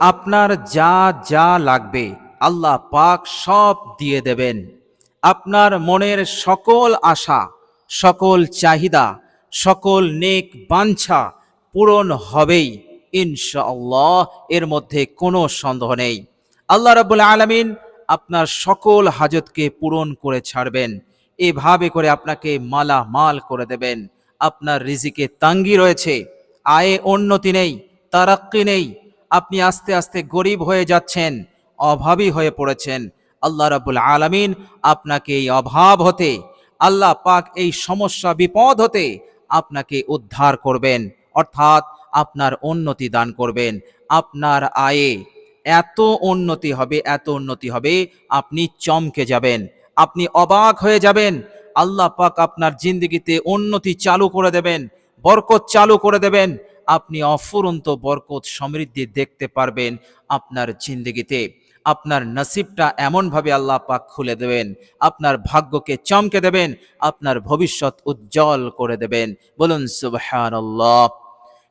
আপনার যা যা লাগবে আল্লাহ পাক সব দিয়ে দেবেন। আপনার মনের সকল আশা, সকল চাহিদা, সকল নেক বাঞ্ছা পূরণ হবেই। ইনশাআল্লাহ, এর মধ্যে কোনো সন্দেহ নেই। আল্লাহ রাব্বুল আলামিন আপনার সকল হাজতকে পূরণ করে ছাড়বেন। এভাবে করে আপনাকে মালা মাল করে দেবেন। আপনার রিজিকে তাঙ্গি রয়েছে। আয়ে উন্নতি নেই, তারাক্কি নেই আপনি আস্তে আস্তে গরিব হয়ে যাচ্ছেন, অভাবী হয়ে পড়েছেন। আল্লাহ রাব্বুল আলামিন আপনাকে এই অভাব হতে, আল্লাহ পাক এই সমস্যা, বিপদ হতে আপনাকে উদ্ধার করবেন, অর্থাৎ আপনার উন্নতি দান করবেন। আপনার আয়ে এত উন্নতি হবে, এত উন্নতি হবে, আপনি চমকে যাবেন, আপনি অবাক হয়ে যাবেন। আল্লাহ পাক আপনার জিন্দগিতে উন্নতি চালু করে দেবেন, বরকত চালু করে দেবেন। আপনি অফুরন্ত বরকত সমৃদ্ধি দেখতে পারবেন আপনার জিন্দগিতে। আপনার নসিবটা এমনভাবে আল্লাহ পাক খুলে দেবেন। আপনার ভাগ্যকে চমকে দেবেন। আপনার ভবিষ্যৎ উজ্জ্বল করে দেবেন। বলুন, সুবহানাল্লাহ।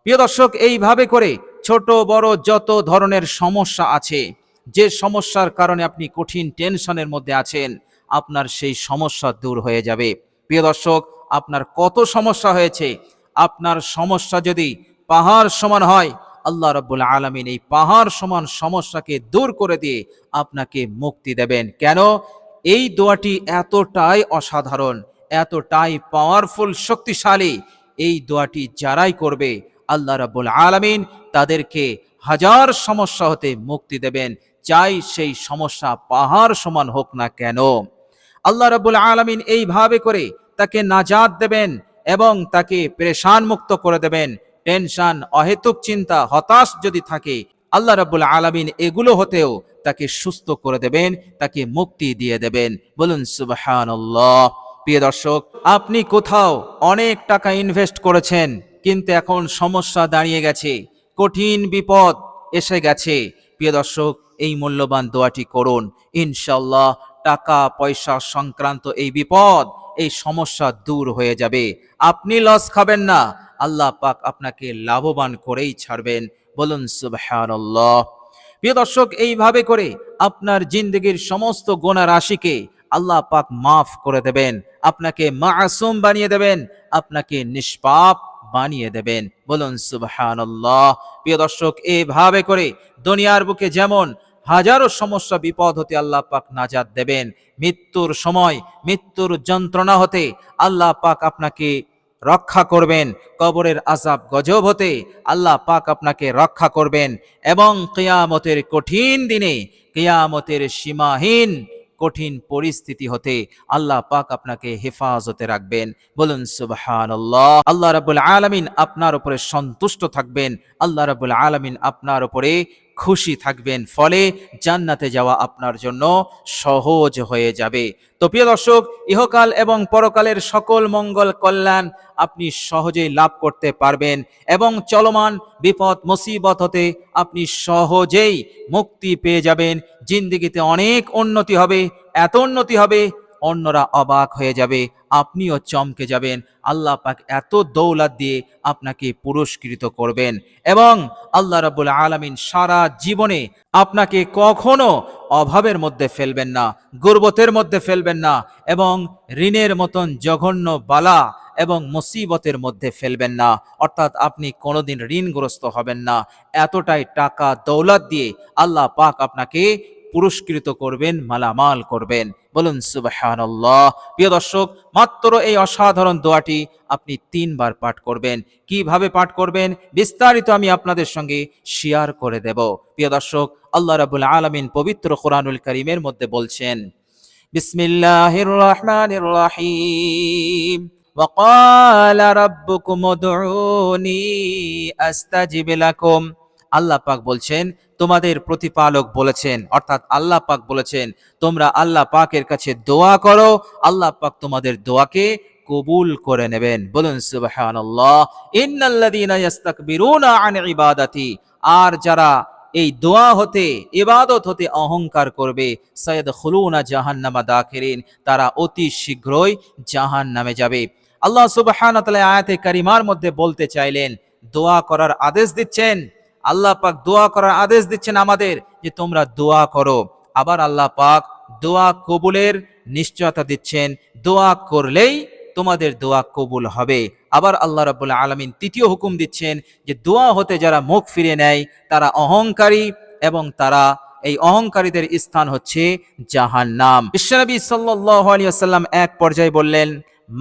প্রিয় দর্শক, এইভাবে করে ছোট, বড় যত ধরনের সমস্যা আছে, যে সমস্যার কারণে আপনি কঠিন টেনশনের মধ্যে আছেন, আপনার সেই সমস্যা দূর হয়ে যাবে। প্রিয় দর্শক, আপনার কত সমস্যা হয়েছে, আপনার সমস্যা যদি পাহাড় সমান হয়, আল্লাহ রব্বুল আলমিন এই পাহাড় সমান সমস্যাকে দূর করে দিয়ে আপনাকে মুক্তি দেবেন। কেন? এই দোয়াটি এতটাই অসাধারণ, এতটাই পাওয়ারফুল শক্তিশালী। এই দোয়াটি যারাই করবে, আল্লাহ রাব্বুল আলামিন তাদেরকে হাজার সমস্যা হতে মুক্তি দেবেন। চাই সেই সমস্যা পাহাড় সমান হোক না কেন। আল্লাহ রাব্বুল আলামিন এইভাবে করে তাকে নাজাত দেবেন এবং তাকে পেরেশান মুক্ত করে দেবেন। টেনশন, অহেতুক চিন্তা, হতাশ যদি থাকে, আল্লাহ রাব্বুল আলামিন এগুলো হতেও তাকে সুস্থ করে দেবেন, তাকে মুক্তি দিয়ে দেবেন। বলুন, সুবহানাল্লাহ। প্রিয় দর্শক, আপনি কোথাও অনেক টাকা ইনভেস্ট করেছেন, কিন্তু এখন সমস্যা দাঁড়িয়ে গেছে, কঠিন বিপদ এসে গেছে। প্রিয় দর্শক, এই মূল্যবান দোয়াটি করুন। ইনশাল্লাহ টাকা, পয়সা সংক্রান্ত এই বিপদ, এই সমস্যা দূর হয়ে যাবে। আপনি লস খাবেন না আল্লাহ পাক আপনাকে লাভবান করেই ছাড়বেন। বলুন, সুবহানাল্লাহ। প্রিয় দর্শক, এইভাবে করে আপনার জিন্দগির সমস্ত গোনা রাশিকে আল্লাহ পাক মাফ করে দেবেন। আপনাকে মাসুম বানিয়ে দেবেন, আপনাকে নিষ্পাপ বানিয়ে দেবেন। বলুন, সুবহানাল্লাহ। প্রিয় দর্শক, এইভাবে করে দুনিয়ার বুকে যেমন হাজারো সমস্যা, বিপদ হতে আল্লাহ পাক নাজাত দেবেন। মৃত্যুর সময়, মৃত্যুর যন্ত্রণা হতে আল্লাহ পাক আপনাকে রক্ষা করবেন, কবরের আজাব গজব হতে আল্লাহ পাক আপনাকে রক্ষা করবেন এবং কিয়ামতের কঠিন দিনে, কেয়ামতের সীমাহীন কঠিন পরিস্থিতি হতে আল্লাহ পাক আপনাকে হেফাজতে রাখবেন। বলুন, সুবহানাল্লাহ। আল্লাহ রাব্বুল আলামিন আপনার উপরে সন্তুষ্ট থাকবেন। আল্লাহ রাব্বুল আলামিন আপনার উপরে খুশি থাকবেন। ফলে জান্নাতে যাওয়া আপনার জন্য সহজ হয়ে যাবে। তো প্রিয় দর্শক, ইহকাল এবং পরকালের সকল মঙ্গল কল্যাণ আপনি সহজেই লাভ করতে পারবেন এবং চলমান বিপদ, মুসিবত হতে আপনি সহজেই মুক্তি পেয়ে যাবেন। জিন্দিগিতে অনেক উন্নতি হবে, এত উন্নতি হবে অন্যরা অবাক হয়ে যাবে, আপনিও চমকে যাবেন। আল্লাহ পাক এত দৌলাত দিয়ে আপনাকে পুরস্কৃত করবেন এবং আল্লাহ রাবুল আলামিন সারা জীবনে আপনাকে কখনো অভাবের মধ্যে ফেলবেন না, গুরবতের মধ্যে ফেলবেন না এবং ঋণের মতন জঘন্য বালা এবং মুসিবতের মধ্যে ফেলবেন না। অর্থাৎ আপনি কোনোদিন ঋণগ্রস্ত হবেন না। এতটাই টাকা দৌলত দিয়ে আল্লাহ পাক আপনাকে পুরস্কৃত করবেন মালামাল করবেন বলুন সুবহানাল্লাহ প্রিয় দর্শক মাত্র এই অসাধারণ দোয়াটি আপনি তিনবার পাঠ করবেন কিভাবে পাঠ করবেন বিস্তারিত আমি আপনাদের সঙ্গে শেয়ার করে দেব প্রিয় দর্শক আল্লাহ রাবুল আলামিন পবিত্র কোরআনুল করিমের মধ্যে বলছেন বিসমিল্লাহির রহমানির রহিম وقال ربكم ادعوني استجب لكم আল্লাহ পাক বলছেন, তোমাদের প্রতিপালক বলেছেন, অর্থাৎ আল্লাহ পাক বলেছেন, তোমরা আল্লাহ পাকের কাছে দোয়া করো, আল্লাহ পাক তোমাদের দোয়াকে কবুল করে নেবেন। বলুন, সুবহানাল্লাহ। আন ইবাদাতি। আর যারা এই দোয়া হতে, ইবাদত হতে অহংকার করবে সৈয়দ খুলুনা জাহান্নামা দাখিরিন। তারা অতি শীঘ্রই জাহান নামে যাবে। আল্লাহ সুবহানাহু ওয়া আয়াতে কারিমার মধ্যে বলতে চাইলেন, দোয়া করার আদেশ দিচ্ছেন আল্লাহ পাক দোয়া করার আদেশ দিচ্ছেন আমাদের যে তোমরা দোয়া করো। আবার আল্লাহ পাক দোয়া কবুলের নিশ্চয়তা দিচ্ছেন। দোয়া করলেই তোমাদের দোয়া কবুল হবে। আবার আল্লাহ রাবুল আলমিন তৃতীয় হুকুম দিচ্ছেন যে দোয়া হতে যারা মুখ ফিরে নেয়, তারা অহংকারী এবং তারা এই অহংকারীদের স্থান হচ্ছে জাহান্নাম। বিশ্বনবী সাল্লাল্লাহু আলাইহি ওয়াসাল্লাম এক পর্যায়ে বললেন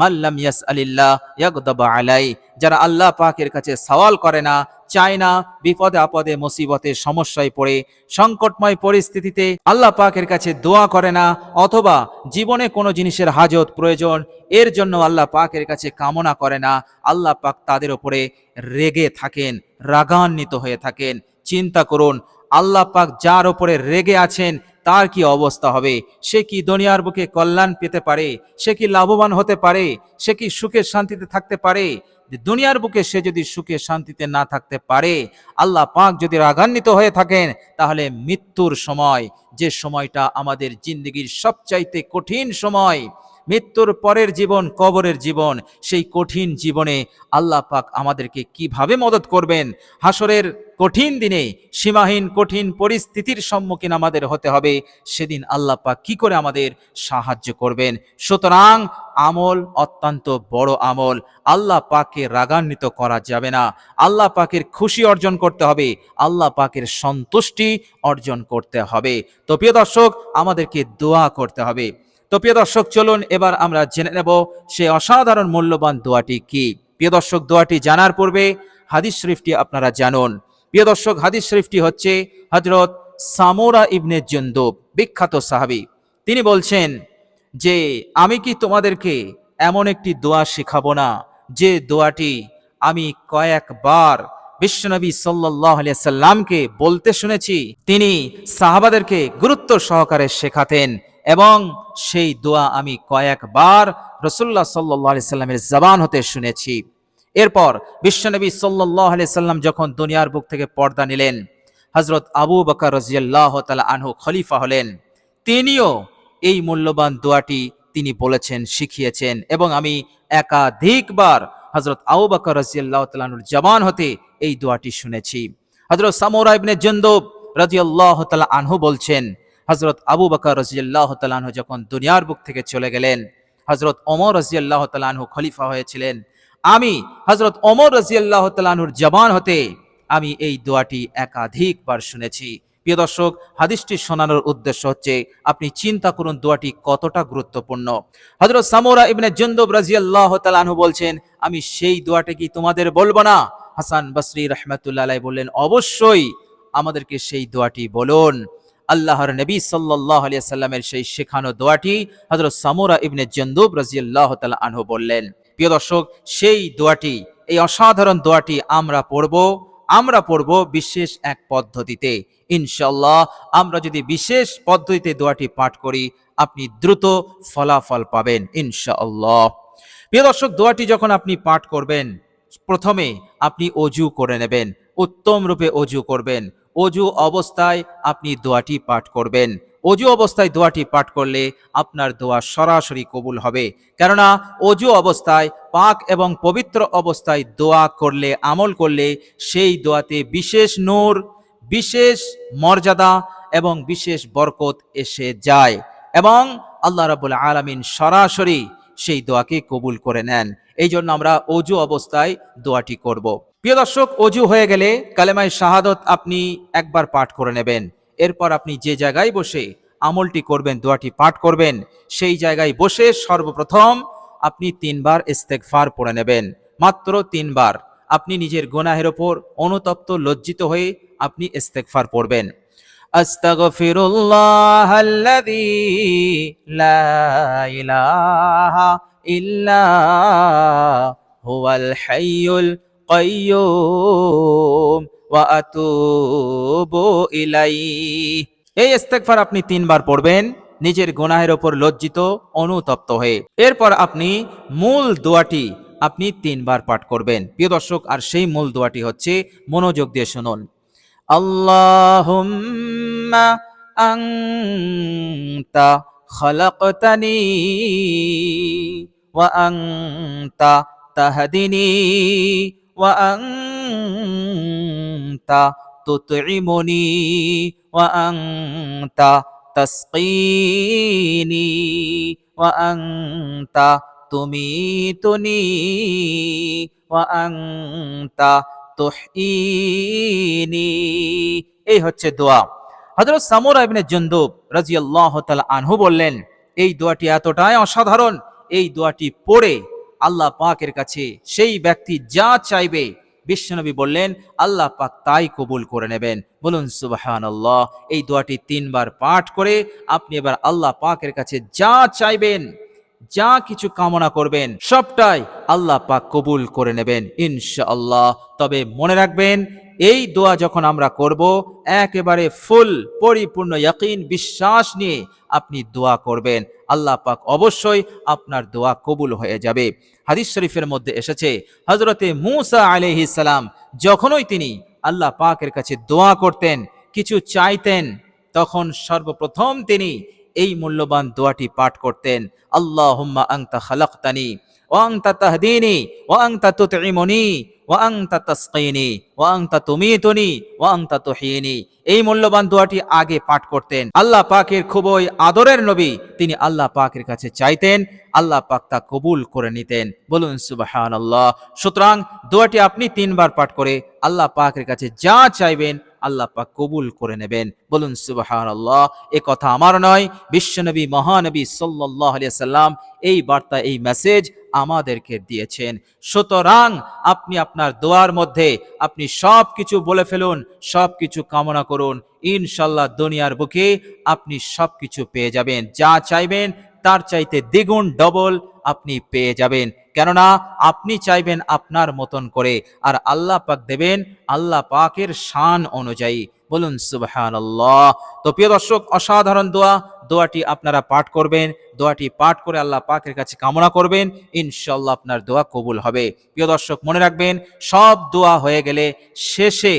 মাল্লাম ইয়াস আলিল্লাহ ইয়াগদাবা আলাই। যারা আল্লাহ পাকের কাছে সওয়াল করে না চায় না, বিপদে আপদে, মুসিবতে, সমস্যায় পড়ে, সংকটময় পরিস্থিতিতে আল্লাহ পাকের কাছে দোয়া করে না, অথবা জীবনে কোনো জিনিসের হাজত প্রয়োজন, এর জন্য আল্লাহ পাকের কাছে কামনা করে না। আল্লাহ পাক তাদের ওপরে রেগে থাকেন, রাগান্বিত হয়ে থাকেন। চিন্তা করুন, আল্লাহ পাক যার ওপরে রেগে আছেন, তার কি অবস্থা হবে? সে কি দুনিয়ার বুকে কল্যাণ পেতে পারে? সে কি লাভবান হতে পারে? সে কি সুখে শান্তিতে থাকতে পারে? দুনিয়ার বুকে সে যদি সুখে শান্তিতে না থাকতে পারে, আল্লাহ পাক যদি রাগান্বিত হয়ে থাকেন, তাহলে মৃত্যুর সময়, যে সময়টা আমাদের জিন্দগির সবচাইতে কঠিন সময় মৃত্যুর পরের জীবন, কবরের জীবন, সেই কঠিন জীবনে আল্লাহ পাক আমাদেরকে কীভাবে মদত করবেন? হাসরের কঠিন দিনে, সীমাহীন কঠিন পরিস্থিতির সম্মুখীন আমাদের হতে হবে। সেদিন আল্লাহ পাক কি করে আমাদের সাহায্য করবেন? সুতরাং আমল অত্যন্ত বড় আমল। আল্লাহ পাকে রাগান্বিত করা যাবে না। আল্লাহ পাকের খুশি অর্জন করতে হবে। আল্লাহ পাকের সন্তুষ্টি অর্জন করতে হবে। তো প্রিয় দর্শক, আমাদেরকে দোয়া করতে হবে। তো প্রিয় দর্শক, চলুন এবার আমরা জেনে নেব সে অসাধারণ মূল্যবান দোয়াটি কি। প্রিয় দর্শক, দোয়াটি জানার পূর্বে হাদিস শরীফটি আপনারা জানুন। প্রিয় দর্শক, হাদিস শরীফটি হচ্ছে হজরত সামোরা ইবনে জন্দুব বিখ্যাত সাহাবি। তিনি বলছেন যে, আমি কি তোমাদেরকে এমন একটি দোয়া শেখাবো না? যে দোয়াটি আমি কয়েকবার বিশ্বনবী সাল্লামকে বলতে শুনেছি। তিনি সাহাবাদেরকে গুরুত্ব সহকারে শেখাতেন। এবং সেই দোয়া আমি কয়েকবার রসুল্লাহ সাল্লাহ সাল্লামের জবান হতে শুনেছি। এরপর বিশ্বনবী সাল্লাহ সাল্লাম যখন দুনিয়ার বুক থেকে পর্দা নিলেন হজরত আবু বকর রাজিয়াল্লাহ তালা আনহু খলিফা হলেন। তিনিও এই মূল্যবান দোয়াটি তিনি বলেছেন, শিখিয়েছেন এবং আমি একাধিকবার হজরত আবু বকর রাজিয়াল্লাহ তালানুর জবান হতে এই দোয়াটি শুনেছি। হজরত সামোরা ইবনে জন্দব রাজিয়াল্লাহ তালা আনহু বলছেন হজরত আবু বকর রাজিয়াল্লাহ তালানহু যখন দুনিয়ার বুক থেকে চলে গেলেন হজরত ওমর রাজিয়াল্লাহ তালানহু খলিফা হয়েছিলেন। আমি হজরত ওমর রাজিয়াল্লাহ তালানহুর জবান হতে আমি এই দোয়াটি একাধিকবার শুনেছি। প্রিয় দর্শক, হাদিসটি শোনানোর উদ্দেশ্য হচ্ছে, আপনি চিন্তা করুন দোয়াটি কতটা গুরুত্বপূর্ণ। হজরত সামোরা ইবনে জন্দব রাজিয়াল্লাহ তালানহু বলছেন, আমি সেই দোয়াটি কি তোমাদের বলব না? হাসান বসরি রহমতুল্লাহ বললেন, অবশ্যই আমাদেরকে সেই দোয়াটি বলুন। আল্লাহর নবী সাল্লাহ আলিয়া সাল্লামের সেই শেখানো দোয়াটি হজরত সামোরা ইবনে জন্দুব রাজিয়াল্লাহ তালা আনহু বললেন, প্রিয় দর্শক, সেই দোয়াটি, এই অসাধারণ দোয়াটি আমরা পড়ব আমরা পড়ব বিশেষ এক পদ্ধতিতে। ইনশাল্লাহ আমরা যদি বিশেষ পদ্ধতিতে দোয়াটি পাঠ করি, আপনি দ্রুত ফলাফল পাবেন, ইনশাআল্লাহ। প্রিয় দর্শক, দোয়াটি যখন আপনি পাঠ করবেন, প্রথমে আপনি অজু করে নেবেন, উত্তম রূপে অজু করবেন। অজু অবস্থায় আপনি দোয়াটি পাঠ করবেন। অজু অবস্থায় দোয়াটি পাঠ করলে আপনার দোয়া সরাসরি কবুল হবে। কেননা, অজু অবস্থায়, পাক এবং পবিত্র অবস্থায় দোয়া করলে, আমল করলে সেই দোয়াতে বিশেষ নূর, বিশেষ মর্যাদা এবং বিশেষ বরকত এসে যায় এবং আল্লাহ রাবুল আলমিন সরাসরি সেই দোয়াকে কবুল করে নেন। এই জন্য আমরা অজু অবস্থায় দোয়াটি করব। প্রিয় দর্শক, অজু হয়ে গেলে কালেমায় শাহাদত আপনি একবার পাঠ করে নেবেন। এরপর আপনি যে জায়গায় বসে আমলটি করবেন, দোয়াটি পাঠ করবেন, সেই জায়গায় বসে সর্বপ্রথম আপনি তিনবার ইস্তেকফার পড়ে নেবেন। মাত্র তিনবার। আপনি নিজের গোনাহের ওপর অনুতপ্ত, লজ্জিত হয়ে আপনি ইস্তেকফার পড়বেন। আস্তাগফিরুল্লাহ আল্লাযী লা ইলাহা ইল্লা হুয়াল হাইয়ুল কাইয়ুম ওয়া আতুবু এই ইস্তেগফার আপনি তিনবার পড়বেন, নিজের গুনাহের ওপর লজ্জিত, অনুতপ্ত হয়ে। এরপর আপনি মূল দোয়াটি আপনি তিনবার পাঠ করবেন। প্রিয় দর্শক, আর সেই মূল দোয়াটি হচ্ছে মনোযোগ দিয়ে শুনুন। আল্লাহুম্মা আনতা খলাকতানি ওয়া আনতা তাহদিনি আনতা তাসকিনি ওয়া আনতা তুমিতুনি ওয়া আনতা তুহইনি এই হচ্ছে দোয়া। হযরত সামুরা ইবনে জুনদুব রাদিয়াল্লাহু তাআলা আনহু বললেন, এই দোয়াটি এতটাই অসাধারণ, এই দোয়াটি পড়ে আল্লাহ পাকের কাছে সেই ব্যক্তি যা চাইবে। বিশ্বনবী বললেন, আল্লাহ পাক তাই কবুল করে নেবেন। বলুন সুবাহান আল্লাহ এই দোয়াটি তিনবার পাঠ করে আপনি এবার আল্লাহ পাকের কাছে যা চাইবেন, যা কিছু কামনা করবেন, সবটাই আল্লাহ পাক কবুল করে নেবেন, ইনশাআল্লাহ। তবে মনে রাখবেন এই দোয়া যখন আমরা করব, একেবারে ফুল পরিপূর্ণ ইয়াকিন বিশ্বাস নিয়ে আপনি দোয়া করবেন। আল্লাহ পাক অবশ্যই আপনার দোয়া কবুল হয়ে যাবে। হাদিস শরীফের মধ্যে এসেছে হজরতে মুসা সালাম যখনই তিনি আল্লাহ পাকের কাছে দোয়া করতেন, কিছু চাইতেন, তখন সর্বপ্রথম তিনি এই মূল্যবান দোয়াটি পাঠ করতেন, আল্লাহুম্মা আংতা খালাকতানি। ওয়া আংতা তাহদিনি, ওয়া আংতা তুতইমুনি ওয়া আংতা তাসকিনি, ওয়া আংতা তুমিতুনি, ওয়া আংতা তুহিনি এই মূল্যবান দোয়াটি আগে পাঠ করতেন। আল্লাহ পাকের খুবই আদরের নবী, তিনি আল্লাহ পাকের কাছে চাইতেন, আল্লাহ পাক তা কবুল করে নিতেন। বলুন সুবাহান আল্লাহ সুতরাং দোয়াটি আপনি তিনবার পাঠ করে আল্লাহ পাকের কাছে যা চাইবেন আল্লাহ পাক কবুল করে নেবেন। বলুন সুবাহান আল্লাহ এ কথা আমার নয়। বিশ্বনবী, মহানবী সাল্লাহ আলিয়া সাল্লাম এই বার্তা, এই মেসেজ আমাদেরকে দিয়েছেন। সুতরাং আপনি আপনার দোয়ার মধ্যে আপনি সব কিছু বলে ফেলুন সব কিছু কামনা করুন। ইনশাল্লাহ দুনিয়ার বুকে আপনি সব কিছু পেয়ে যাবেন। যা চাইবেন তার চাইতে দ্বিগুণ ডবল আপনি পেয়ে যাবেন। কেননা, আপনি চাইবেন আপনার মতন করে, আর আল্লাহ পাক দেবেন আল্লাহ পাকের শান অনুযায়ী। বলুন সুবহান তো প্রিয় দর্শক, অসাধারণ দোয়া, দোয়াটি আপনারা পাঠ করবেন, দোয়াটি পাঠ করে আল্লাহ পাকের কাছে কামনা করবেন ইনশাল্লাহ আপনার দোয়া কবুল হবে। প্রিয় দর্শক, মনে রাখবেন, সব দোয়া হয়ে গেলে শেষে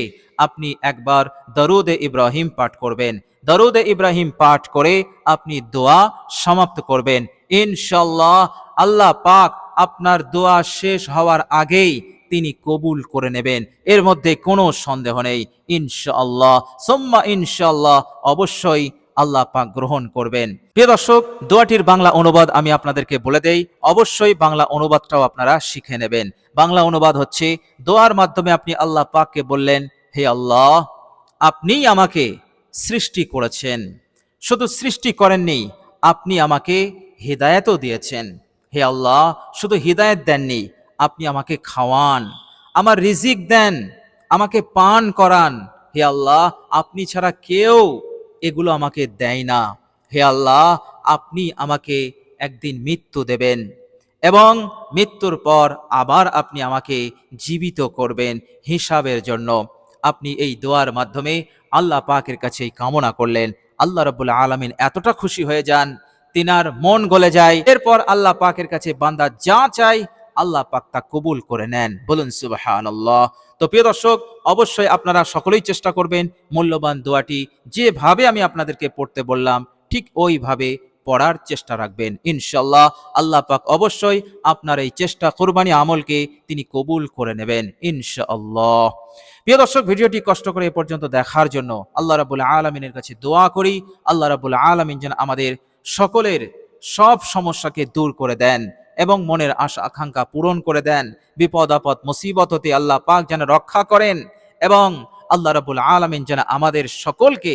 আপনি একবার দরুদে ইব্রাহিম পাঠ করবেন। দরুদে ইব্রাহিম পাঠ করে আপনি দোয়া সমাপ্ত করবেন। ইনশাল্লাহ আল্লাহ পাক আপনার দোয়া শেষ হওয়ার আগেই তিনি কবুল করে নেবেন। এর মধ্যে কোনো সন্দেহ নেই। ইনশাআল্লাহ, সোম্মা ইনশাআল্লাহ অবশ্যই আল্লাহ পাক গ্রহণ করবেন। প্রিয় দর্শক, দোয়াটির বাংলা অনুবাদ আমি আপনাদেরকে বলে দেই, অবশ্যই বাংলা অনুবাদটাও আপনারা শিখে নেবেন। বাংলা অনুবাদ হচ্ছে, দোয়ার মাধ্যমে আপনি আল্লাহ পাককে বললেন হে আল্লাহ আপনি আমাকে সৃষ্টি করেছেন। শুধু সৃষ্টি করেননি, আপনি আমাকে হৃদায়তও দিয়েছেন। হে আল্লাহ, শুধু হৃদায়ত দেননি, আপনি আমাকে খাওয়ান, আমার রিজিক দেন, আমাকে পান করান। হে আল্লাহ, আপনি ছাড়া কেউ এগুলো আমাকে দেয় না। হে আল্লাহ, আপনি আমাকে একদিন মৃত্যু দেবেন এবং মৃত্যুর পর আবার আপনি আমাকে জীবিত করবেন হিসাবের জন্য। আপনি এই দোয়ার মাধ্যমে আল্লাহ পাকের কাছে এই কামনা করলেন। আল্লাহ রবুল্লা আলমিন এতটা খুশি হয়ে যান, তিনার মন গলে যায়। এরপর আল্লাহ পাকের কাছে বান্দা যা চাই আল্লাহ পাক তা কবুল করে নেন। বলুন সুবাহান তো প্রিয় দর্শক, অবশ্যই আপনারা সকলেই চেষ্টা করবেন, মূল্যবান দোয়াটি যেভাবে আমি আপনাদেরকে পড়তে বললাম, ঠিক ওইভাবে পড়ার চেষ্টা রাখবেন। ইনশাল্লাহ আল্লাহ পাক অবশ্যই আপনার এই চেষ্টা কোরবানি আমলকে তিনি কবুল করে নেবেন, ইনশাআল্লাহ। প্রিয় দর্শক, ভিডিওটি কষ্ট করে এ পর্যন্ত দেখার জন্য আল্লাহ রাবুল আলমিনের কাছে দোয়া করি। আল্লাহ রাবুল আলমিন যেন আমাদের সকলের সব সমস্যাকে দূর করে দেন এবং মনের আশা আকাঙ্ক্ষা পূরণ করে দেন। বিপদ আপদ মুসিবত হতে আল্লাহ পাক যেন রক্ষা করেন এবং আল্লাহ রাবুল আলমিন যেন আমাদের সকলকে